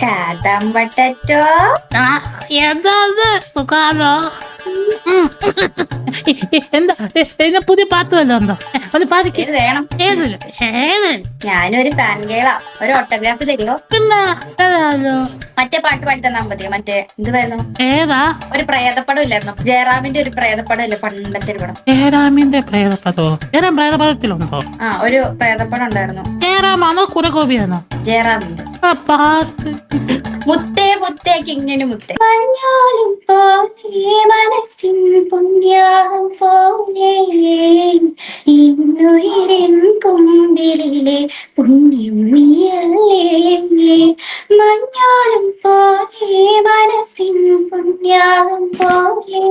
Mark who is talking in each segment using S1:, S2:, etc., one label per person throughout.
S1: ചാട്ടം പറ്റോ
S2: എന്താത് എന്താ? സുഖാണോ? എന്താ? എന്നാ പുതിയ പാട്ട് വല്ലതും അത്
S1: പാതിക്ക് വേണം.
S2: ഏതില്ല ഏത്
S1: ഞാനൊരു ഫാൻ ഗേളാ ഒരു ഓട്ടോഗ്രാഫ് തരുമോ
S2: പിന്നെ
S1: മറ്റേ പാട്ട് പാടി തന്നാ മതി. മറ്റേ എന്ത് പറയുന്നു?
S2: ഏതാ?
S1: ഒരു പ്രേതപ്പടം ഇല്ലായിരുന്നു ജയറാമിന്റെ ഒരു പ്രേതപ്പടം ഇല്ല പണ്ടത്തെ ഒരു പടം.
S2: ജയറാമിന്റെ പ്രേതപ്പടോ? ജയറാം പ്രേതപദത്തിലുണ്ടോ
S1: ആ ഒരു പ്രേതപ്പടം ഉണ്ടായിരുന്നു.
S2: ഏറാമാണോ കുരകോപിയാണോ
S1: ജയറാമിന്റെ. മുത്തേ മുത്തേ ഇങ്ങനെ മുത്തേ. മഞ്ഞാലും പോലെ മനസ്സിൻ പുണ്യാഹം പോലെ ഇന്നുയിരിൻ കുണ്ടിലെ പുണ്യമിയല്ലേ മഞ്ഞാലും പോലെ മനസ്സിൻ പുണ്യാഹം പോലെ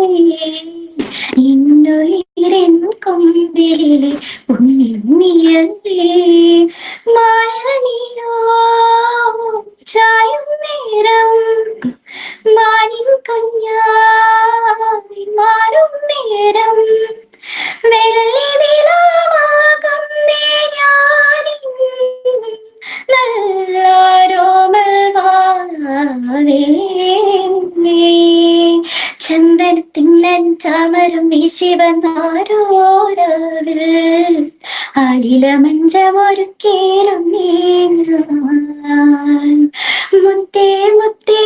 S1: ഇന്നുയിരിൻ കുണ്ടിലെ പുണ്യം ചന്ദനത്തിന്നൻ ചാമരം വീശിവന്നാരോരാവിൽ അലില മഞ്ചമൊരുക്കേലും നീങ്ങാൻ മുത്തേ മുത്തേ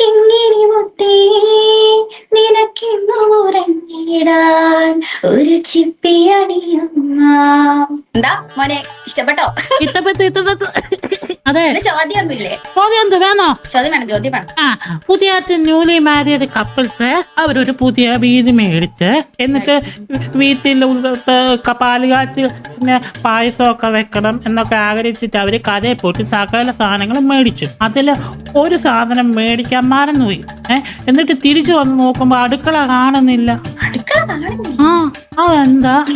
S1: കിങ്ങിണി മുത്തേ നിനക്കിന്നു ഉറങ്ങിടാൻ ഒരു ചിപ്പി അണിയമ്മ എന്താ മോനെ ഇഷ്ടപ്പെട്ടോ?
S2: ഇത്തപ്പത്ത് ഇത്തപ്പത്ത് അതെ.
S1: ചോദ്യമൊന്നുമില്ലേ?
S2: ചോദ്യം എന്ത് വേണോ?
S1: ചോദ്യം വേണം ചോദ്യം വേണം.
S2: ആ പുതിയ ന്യൂലി മാരിയത് കപ്പിൾസ് അവരൊരു പുതിയ വീട് മേടിച്ച് എന്നിട്ട് വീട്ടിൽ പാൽ കാച്ച് പിന്നെ പായസമൊക്കെ വെക്കണം എന്നൊക്കെ ആഗ്രഹിച്ചിട്ട് അവർ കഥയെ പോയിട്ട് സകല സാധനങ്ങളും മേടിച്ചു. അതിൽ ഒരു സാധനം മേടിക്കാൻ മറന്നുപോയി. ഏഹ് എന്നിട്ട് തിരിച്ചു വന്ന് നോക്കുമ്പോ അടുക്കള കാണുന്നില്ല.
S1: അടുക്കള കാണുന്നില്ല?
S2: ആ. അതെന്താ?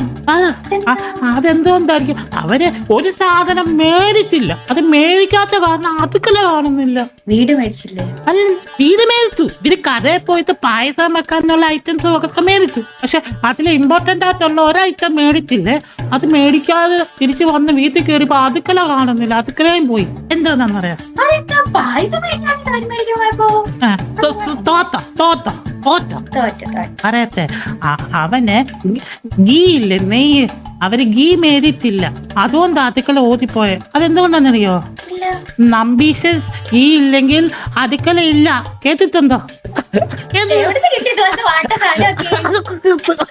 S2: അതെന്തുകൊണ്ടായിരിക്കും അവർ ഒരു സാധനം മേടിച്ചില്ല. അത് മേടിക്കാത്ത കാരണം അതുക്കല്ല കാണുന്നില്ല.
S1: വീട് മേടിച്ചില്ലേ?
S2: അല്ല വീട് മേടിച്ചു. ഇതിന് കടയിൽ പോയിട്ട് പായസം വെക്കാനുള്ള ഐറ്റംസ് ഒക്കെ മേടിച്ചു. പക്ഷെ അതിൽ ഇമ്പോർട്ടന്റ് ആയിട്ടുള്ള ഒരു ഐറ്റം മേടിച്ചില്ലേ? അത് മേടിക്കാതെ തിരിച്ചു വന്ന് വീട്ടിൽ കയറിയപ്പോ അതുക്കല്ല കാണുന്നില്ല. അതുക്കലേയും പോയി. എന്താണെന്നറിയാം? തോ- തോത്ത തോത്ത.
S1: തോറ്റ തോറ്റ.
S2: പറയട്ടെ അ- അവന് ഗീ ഇല്ലേ നെയ്യ്? അവർ ഗീ മേടിച്ചില്ല. അതുകൊണ്ട് അടുക്കള ഓതിപ്പോയെ അതെന്തുകൊണ്ടാണെന്നറിയോ?
S1: ഇല്ല.
S2: നമ്പീഷസ് ഗീ ഇല്ലെങ്കിൽ അടുക്കള ഇല്ല. കേട്ടിട്ടുണ്ടോ?
S1: എവിടുന്ന് കിട്ടി ഇതുപോലത്തെ വാട്ട സാരിയൊക്കെ